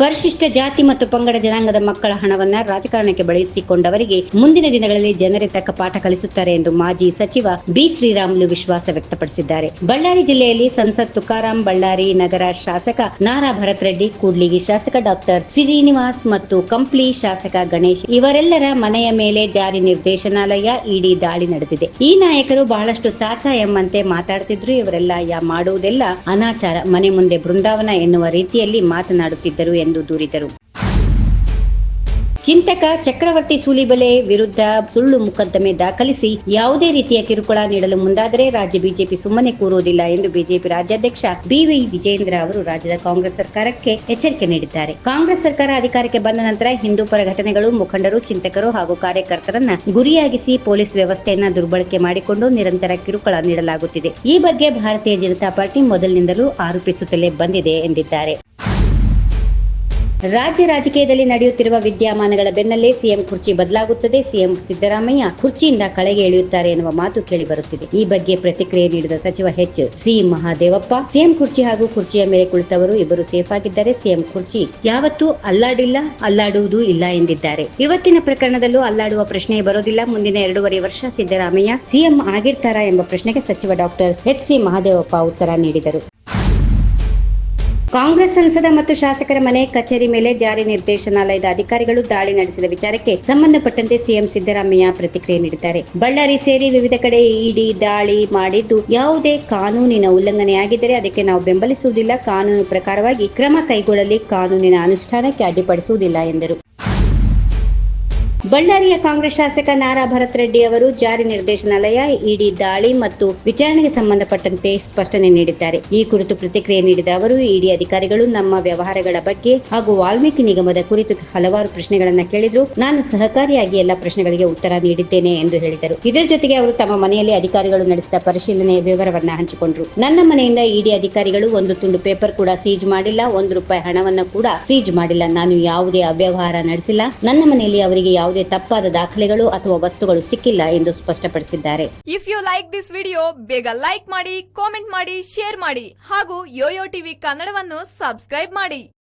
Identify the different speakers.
Speaker 1: ಪರಿಶಿಷ್ಟ ಜಾತಿ ಮತ್ತು ಪಂಗಡ ಜನಾಂಗದ ಮಕ್ಕಳ ಹಣವನ್ನ ರಾಜಕಾರಣಕ್ಕೆ ಬಳಸಿಕೊಂಡವರಿಗೆ ಮುಂದಿನ ದಿನಗಳಲ್ಲಿ ಜನರೇ ತಕ್ಕ ಪಾಠ ಕಲಿಸುತ್ತಾರೆ ಎಂದು ಮಾಜಿ ಸಚಿವ ಬಿ ಶ್ರೀರಾಮುಲು ವಿಶ್ವಾಸ ವ್ಯಕ್ತಪಡಿಸಿದ್ದಾರೆ. ಬಳ್ಳಾರಿ ಜಿಲ್ಲೆಯಲ್ಲಿ ಸಂಸತ್ ತುಕಾರಾಂ ಬಳ್ಳಾರಿ ನಗರ ಶಾಸಕ ನಾರಾ ಭರತ್ ರೆಡ್ಡಿ, ಕೂಡ್ಲಿಗಿ ಶಾಸಕ ಡಾಕ್ಟರ್ ಶ್ರೀನಿವಾಸ್ ಮತ್ತು ಕಂಪ್ಲಿ ಶಾಸಕ ಗಣೇಶ್ ಇವರೆಲ್ಲರ ಮನೆಯ ಮೇಲೆ ಜಾರಿ ನಿರ್ದೇಶನಾಲಯ ಇಡಿ ದಾಳಿ ನಡೆದಿದೆ. ಈ ನಾಯಕರು ಬಹಳಷ್ಟು ಸಾಚಾ ಎಂಬಂತೆ ಮಾತಾಡ್ತಿದ್ರು. ಇವರೆಲ್ಲ ಯಾ ಮಾಡುವುದೆಲ್ಲ ಅನಾಚಾರ. ಮನೆ ಮುಂದೆ ಬೃಂದಾವನ ಎನ್ನುವ ರೀತಿಯಲ್ಲಿ ಮಾತನಾಡುತ್ತಿದ್ದರು ಎಂದು ದೂರಿದರು. ಚಿಂತಕ ಚಕ್ರವರ್ತಿ ಸೂಲಿಬಲೆ ವಿರುದ್ಧ ಸುಳ್ಳು ಮೊಕದ್ದಮೆ ದಾಖಲಿಸಿ ಯಾವುದೇ ರೀತಿಯ ಕಿರುಕುಳ ನೀಡಲು ಮುಂದಾದರೆ ರಾಜ್ಯ ಬಿಜೆಪಿ ಸುಮ್ಮನೆ ಕೂರುವುದಿಲ್ಲ ಎಂದು ಬಿಜೆಪಿ ರಾಜ್ಯಾಧ್ಯಕ್ಷ ಬಿವಿ ವಿಜೇಂದ್ರ ಅವರು ರಾಜ್ಯದ ಕಾಂಗ್ರೆಸ್ ಸರ್ಕಾರಕ್ಕೆ ಎಚ್ಚರಿಕೆ ನೀಡಿದ್ದಾರೆ. ಕಾಂಗ್ರೆಸ್ ಸರ್ಕಾರ ಅಧಿಕಾರಕ್ಕೆ ಬಂದ ನಂತರ ಹಿಂದೂ ಪರ ಘಟನೆಗಳು ಮುಖಂಡರು, ಚಿಂತಕರು ಹಾಗೂ ಕಾರ್ಯಕರ್ತರನ್ನ ಗುರಿಯಾಗಿಸಿ ಪೊಲೀಸ್ ವ್ಯವಸ್ಥೆಯನ್ನ ದುರ್ಬಳಕೆ ಮಾಡಿಕೊಂಡು ನಿರಂತರ ಕಿರುಕುಳ ನೀಡಲಾಗುತ್ತಿದೆ. ಈ ಬಗ್ಗೆ ಭಾರತೀಯ ಜನತಾ ಪಾರ್ಟಿ ಮೊದಲಿನಿಂದಲೂ ಆರೋಪಿಸುತ್ತಲೇ ಬಂದಿದೆ ಎಂದಿದ್ದಾರೆ. ರಾಜ್ಯ ರಾಜಕೀಯದಲ್ಲಿ ನಡೆಯುತ್ತಿರುವ ವಿದ್ಯಮಾನಗಳ ಬೆನ್ನಲ್ಲೇ ಸಿಎಂ ಕುರ್ಚಿ ಬದಲಾಗುತ್ತದೆ. ಸಿಎಂ ಸಿದ್ದರಾಮಯ್ಯ ಕುರ್ಚಿಯಿಂದ ಕಳೆಗೆ ಇಳಿಯುತ್ತಾರೆ ಎನ್ನುವ ಮಾತು ಕೇಳಿಬರುತ್ತಿದೆ ಈ ಬಗ್ಗೆ ಪ್ರತಿಕ್ರಿಯೆ ನೀಡಿದ ಸಚಿವ ಹೆಚ್ ಸಿ ಮಹಾದೇವಪ್ಪ, ಸಿಎಂ ಕುರ್ಚಿ ಹಾಗೂ ಕುರ್ಚಿಯ ಮೇಲೆ ಕುಳಿತವರು ಇಬ್ಬರು ಸೇಫ್ ಆಗಿದ್ದಾರೆ. ಸಿಎಂ ಕುರ್ಚಿ ಯಾವತ್ತೂ ಅಲ್ಲಾಡಿಲ್ಲ, ಅಲ್ಲಾಡುವುದೂ ಇಲ್ಲ ಎಂದಿದ್ದಾರೆ. ಇವತ್ತಿನ ಪ್ರಕರಣದಲ್ಲೂ ಅಲ್ಲಾಡುವ ಪ್ರಶ್ನೆ ಬರೋದಿಲ್ಲ. ಮುಂದಿನ ಎರಡೂವರೆ ವರ್ಷ ಸಿದ್ದರಾಮಯ್ಯ ಸಿಎಂ ಆಗಿರ್ತಾರಾ ಎಂಬ ಪ್ರಶ್ನೆಗೆ ಸಚಿವ ಡಾಕ್ಟರ್ ಎಚ್ ಸಿ ಮಹಾದೇವಪ್ಪ ಉತ್ತರ ನೀಡಿದರು. ಕಾಂಗ್ರೆಸ್ ಸಂಸದ ಮತ್ತು ಶಾಸಕರ ಮನೆ, ಕಚೇರಿ ಮೇಲೆ ಜಾರಿ ನಿರ್ದೇಶನಾಲಯದ ಅಧಿಕಾರಿಗಳು ದಾಳಿ ನಡೆಸಿದ ವಿಚಾರಕ್ಕೆ ಸಂಬಂಧಪಟ್ಟಂತೆ ಸಿಎಂ ಸಿದ್ದರಾಮಯ್ಯ ಪ್ರತಿಕ್ರಿಯೆ ನೀಡಿದ್ದಾರೆ. ಬಳ್ಳಾರಿ ಸೇರಿ ವಿವಿಧ ಕಡೆ ಇಡಿ ದಾಳಿ ಮಾಡಿದ್ದು ಯಾವುದೇ ಕಾನೂನಿನ ಉಲ್ಲಂಘನೆಯಾಗಿದ್ದರೆ ಅದಕ್ಕೆ ನಾವು ಬೆಂಬಲಿಸುವುದಿಲ್ಲ. ಕಾನೂನು ಪ್ರಕಾರವಾಗಿ ಕ್ರಮ ಕೈಗೊಳ್ಳಲಿ, ಕಾನೂನಿನ ಅನುಷ್ಠಾನಕ್ಕೆ ಅಡ್ಡಿಪಡಿಸುವುದಿಲ್ಲ ಎಂದರು. ಬಳ್ಳಾರಿಯ ಕಾಂಗ್ರೆಸ್ ಶಾಸಕ ನಾರಾ ಭರತ್ ರೆಡ್ಡಿ ಅವರು ಜಾರಿ ನಿರ್ದೇಶನಾಲಯ, ಇಡಿ ದಾಳಿ ಮತ್ತು ವಿಚಾರಣೆಗೆ ಸಂಬಂಧಪಟ್ಟಂತೆ ಸ್ಪಷ್ಟನೆ ನೀಡಿದ್ದಾರೆ. ಈ ಕುರಿತು ಪ್ರತಿಕ್ರಿಯೆ ನೀಡಿದ ಅವರು, ಇಡಿ ಅಧಿಕಾರಿಗಳು ನಮ್ಮ ವ್ಯವಹಾರಗಳ ಬಗ್ಗೆ ಹಾಗೂ ವಾಲ್ಮೀಕಿ ನಿಗಮದ ಕುರಿತು ಹಲವಾರು ಪ್ರಶ್ನೆಗಳನ್ನು ಕೇಳಿದ್ರು. ನಾನು ಸಹಕಾರಿಯಾಗಿ ಎಲ್ಲ ಪ್ರಶ್ನೆಗಳಿಗೆ ಉತ್ತರ ನೀಡಿದ್ದೇನೆ ಎಂದು ಹೇಳಿದರು. ಇದರ ಜೊತೆಗೆ ಅವರು ತಮ್ಮ ಮನೆಯಲ್ಲಿ ಅಧಿಕಾರಿಗಳು ನಡೆಸಿದ ಪರಿಶೀಲನೆಯ ವಿವರವನ್ನ ಹಂಚಿಕೊಂಡ್ರು. ನನ್ನ ಮನೆಯಿಂದ ಇಡಿ ಅಧಿಕಾರಿಗಳು ಒಂದು ತುಂಡು ಪೇಪರ್ ಕೂಡ ಸೀಜ್ ಮಾಡಿಲ್ಲ, ಒಂದು ರೂಪಾಯಿ ಹಣವನ್ನು ಕೂಡ ಸೀಜ್ ಮಾಡಿಲ್ಲ. ನಾನು ಯಾವುದೇ ಅವ್ಯವಹಾರ ನಡೆಸಿಲ್ಲ. ನನ್ನ ಮನೆಯಲ್ಲಿ ಅವರಿಗೆ ಯಾವುದೇ ತಪ್ಪಾದ ದಾಖಲೆಗಳು ಅಥವಾ ವಸ್ತುಗಳು ಸಿಕ್ಕಿಲ್ಲ ಎಂದು ಸ್ಪಷ್ಟಪಡಿಸಿದ್ದಾರೆ.
Speaker 2: If you like this video ಬೇಗ ಲೈಕ್ ಮಾಡಿ ಕಾಮೆಂಟ್ ಮಾಡಿ ಶೇರ್ ಮಾಡಿ ಹಾಗೂ ಯೋಯೋ ಟಿವಿ ಕನ್ನಡವನ್ನು ಸಬ್ಸ್ಕ್ರೈಬ್ ಮಾಡಿ.